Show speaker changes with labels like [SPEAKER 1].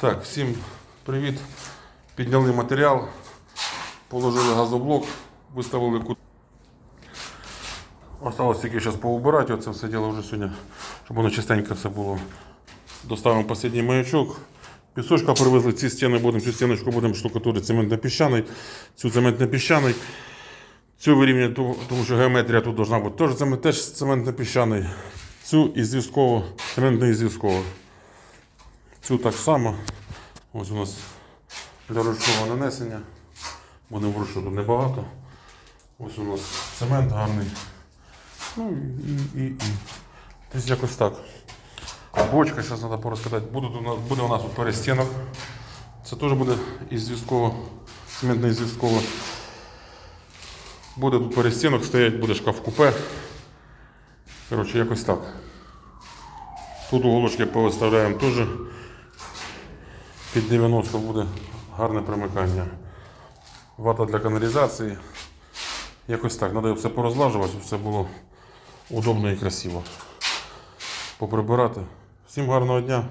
[SPEAKER 1] Так, всім привіт. Підняли матеріал, положили газоблок, виставили кут. Осталось тільки зараз поубирати оце все діло вже сьогодні, щоб воно чистенько все було. Доставимо останній маячок. Пісочка привезли, ці стіни будемо, цю стіночку будемо штукатурити цементно-піщаний, цю цементно-піщаний. Цю вирівняти, тому що геометрія тут должна бути теж, цемент- теж цементно-піщаний. Цю і зв'язково, цементно і зв'язково. Цю так само. Ось у нас для ручного нанесення. Будемо вручну тут небагато. Ось у нас цемент гарний. Ну і, і, і. Десь якось так. Бочка, зараз треба порозкидати. Буде у нас, буде у нас тут перестінок. Це теж буде із зв'язково, цементний зв'язково. Буде тут перестінок стоять, буде шкаф купе. Коротше, якось так. Тут уголочки повиставляємо теж. Під 90 буде гарне примикання. Вата для каналізації. Якось так. Треба все порозлажувати, щоб все було удобно і красиво. Поприбирати. Всім гарного дня.